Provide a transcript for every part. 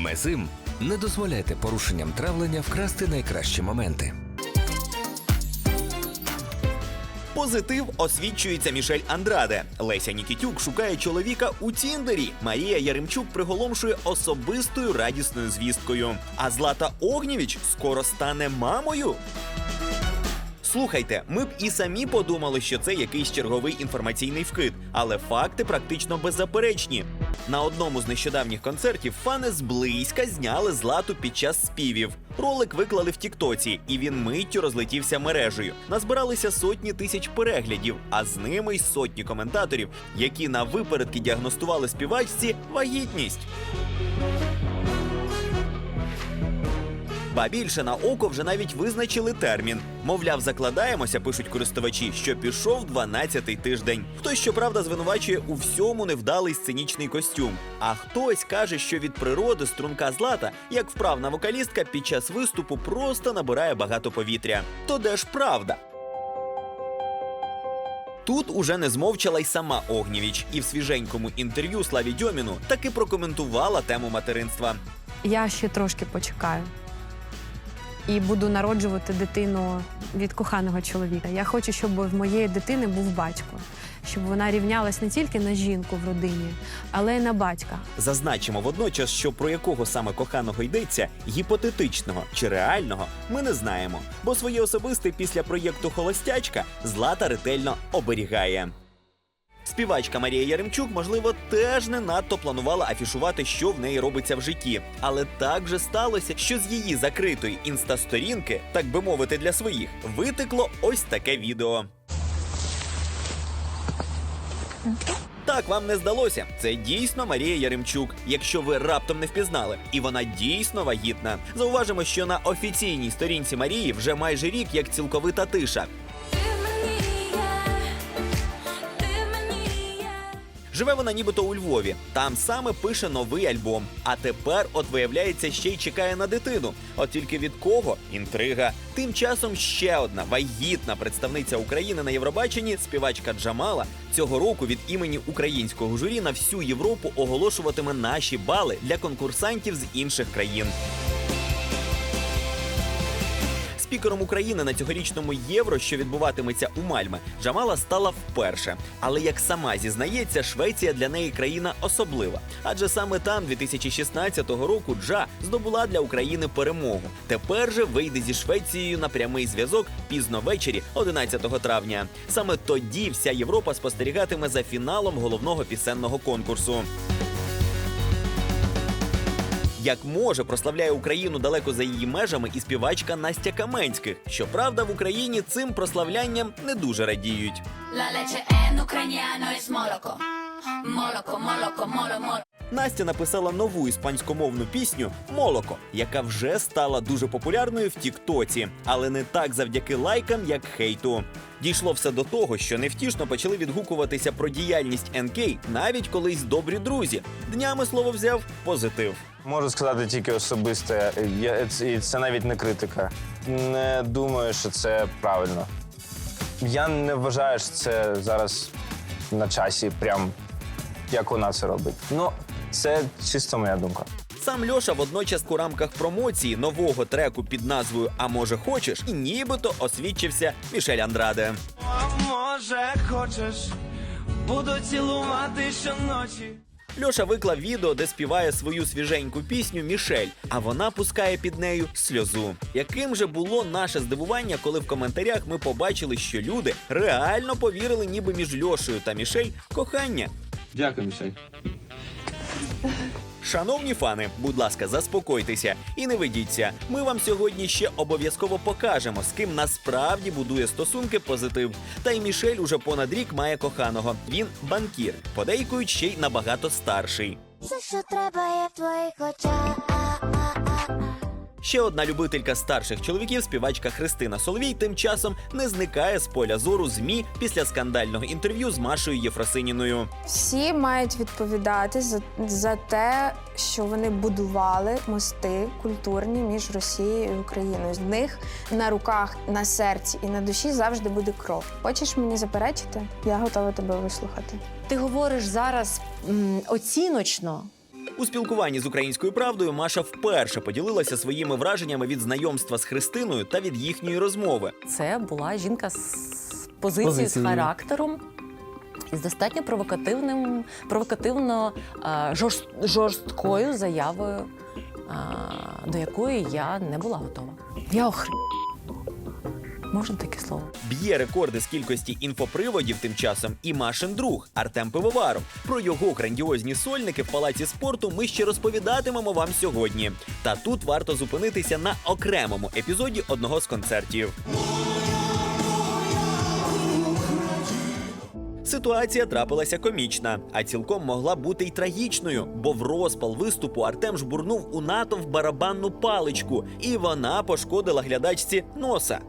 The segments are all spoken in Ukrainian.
Мезим не дозволяйте порушенням травлення вкрасти найкращі моменти. Позитив освічується Мішель Андраде. Леся Нікітюк шукає чоловіка у Тіндері. Марія Яремчук приголомшує особистою радісною звісткою. А Злата Огнєвіч скоро стане мамою. Слухайте, ми б і самі подумали, що це якийсь черговий інформаційний вкид, але факти практично беззаперечні. На одному з нещодавніх концертів фани зблизька зняли злату під час співів. Ролик виклали в Тіктоці, і він миттю розлетівся мережею. Назбиралися сотні тисяч переглядів, а з ними й сотні коментаторів, які на випередки діагностували співачці вагітність. Ба більше на око вже навіть визначили термін. Мовляв, закладаємося, пишуть користувачі, що пішов 12-й тиждень. Хтось, щоправда, звинувачує у всьому невдалий сценічний костюм. А хтось каже, що від природи струнка злата, як вправна вокалістка, під час виступу просто набирає багато повітря. То де ж правда? Тут уже не змовчала й сама Огнєвіч, і в свіженькому інтерв'ю Славі Дьоміну таки прокоментувала тему материнства. Я ще трошки почекаю. І буду народжувати дитину від коханого чоловіка. Я хочу, щоб в моєї дитини був батько, щоб вона рівнялась не тільки на жінку в родині, але й на батька. Зазначимо водночас, що про якого саме коханого йдеться, гіпотетичного чи реального, ми не знаємо, бо своє особисте після проєкту Холостячка Злата ретельно оберігає. Співачка Марія Яремчук, можливо, теж не надто планувала афішувати, що в неї робиться в житті. Але так же сталося, що з її закритої інстасторінки, так би мовити, для своїх, витекло ось таке відео. Так вам не здалося. Це дійсно Марія Яремчук, якщо ви раптом не впізнали, і вона дійсно вагітна. Зауважимо, що на офіційній сторінці Марії вже майже рік як цілковита тиша. Живе вона нібито у Львові. Там саме пише новий альбом. А тепер, от виявляється, ще й чекає на дитину. От тільки від кого інтрига. Тим часом ще одна вагітна представниця України на Євробаченні, співачка Джамала, цього року від імені українського журі на всю Європу оголошуватиме наші бали для конкурсантів з інших країн. Спікером України на цьогорічному євро, що відбуватиметься у Мальме, Джамала стала вперше. Але як сама зізнається, Швеція для неї країна особлива. Адже саме там 2016 року Джа здобула для України перемогу. Тепер же вийде зі Швецією на прямий зв'язок пізно ввечері, 11 травня. Саме тоді вся Європа спостерігатиме за фіналом головного пісенного конкурсу. Як може, прославляє Україну далеко за її межами і співачка Настя Каменських. Щоправда, в Україні цим прославлянням не дуже радіють. La leche en молоко. Молоко, молоко, моло, моло. Настя написала нову іспанськомовну пісню Молоко, яка вже стала дуже популярною в Тіктоці, але не так завдяки лайкам, як хейту. Дійшло все до того, що невтішно почали відгукуватися про діяльність НК навіть колись добрі друзі. Днями слово взяв позитив. Можу сказати тільки особисте, я, і це навіть не критика. Не думаю, що це правильно. Я не вважаю, що це зараз на часі, прям як вона це робить. Ну, це чисто моя думка. Сам Льоша водночас у рамках промоції нового треку під назвою А може хочеш і нібито освідчився Мішель Андраде. А може хочеш, буду цілувати щоночі. Льоша виклав відео, де співає свою свіженьку пісню Мішель, а вона пускає під нею сльозу. Яким же було наше здивування, коли в коментарях ми побачили, що люди реально повірили, ніби між Льошею та Мішель кохання. Дякую, Мішель. Шановні фани, будь ласка, заспокойтеся і не ведіться. Ми вам сьогодні ще обов'язково покажемо, з ким насправді будує стосунки позитив. Та й Мішель уже понад рік має коханого. Він банкір, подейкують ще й набагато старший. Все, що треба, є в твоїх очах. Ще одна любителька старших чоловіків, співачка Христина Соловій, тим часом не зникає з поля зору змі після скандального інтерв'ю з Машою Єфросиніною. Всі мають відповідати за, за те, що вони будували мости культурні між Росією і Україною. З них на руках, на серці і на душі завжди буде кров. Хочеш мені заперечити? Я готова тебе вислухати. Ти говориш зараз м, оціночно. У спілкуванні з українською правдою Маша вперше поділилася своїми враженнями від знайомства з Христиною та від їхньої розмови. Це була жінка з позицією, з характером. І з достатньо провокативним, провокативно а, жорст, жорсткою заявою, а, до якої я не була готова. Я охр... Можна таке слово? Б'є рекорди з кількості інфоприводів тим часом і Машин друг Артем Пивоваров. Про його грандіозні сольники в палаці спорту ми ще розповідатимемо вам сьогодні. Та тут варто зупинитися на окремому епізоді одного з концертів. Ситуація трапилася комічна, а цілком могла бути й трагічною, бо в розпал виступу Артем жбурнув у натовп барабанну паличку, і вона пошкодила глядачці носа.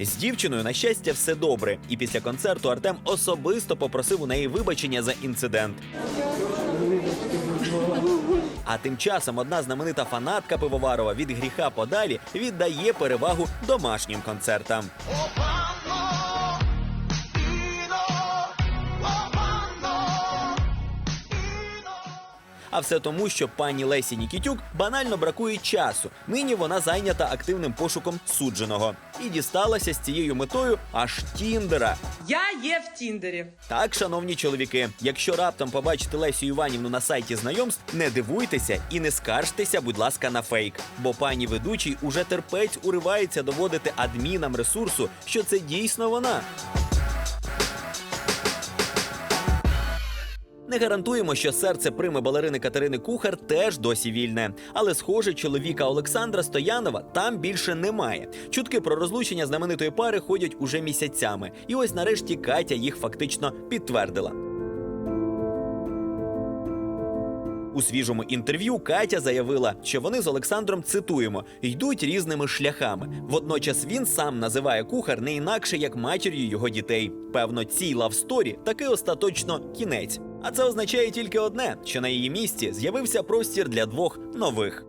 З дівчиною, на щастя, все добре. І після концерту Артем особисто попросив у неї вибачення за інцидент. А тим часом одна знаменита фанатка Пивоварова від гріха подалі віддає перевагу домашнім концертам. А все тому, що пані Лесі Нікітюк банально бракує часу. Нині вона зайнята активним пошуком судженого і дісталася з цією метою аж Тіндера. Я є в Тіндері. Так, шановні чоловіки, якщо раптом побачите Лесю Іванівну на сайті знайомств, не дивуйтеся і не скаржтеся, будь ласка, на фейк. Бо пані ведучий уже терпець уривається доводити адмінам ресурсу, що це дійсно вона. Не гарантуємо, що серце прими балерини Катерини Кухар теж досі вільне. Але, схоже, чоловіка Олександра Стоянова там більше немає. Чутки про розлучення знаменитої пари ходять уже місяцями. І ось нарешті Катя їх фактично підтвердила. У свіжому інтерв'ю Катя заявила, що вони з Олександром цитуємо йдуть різними шляхами. Водночас він сам називає кухар не інакше як матір'ю його дітей. Певно, цій лавсторі таки остаточно кінець. А це означає тільки одне: що на її місці з'явився простір для двох нових.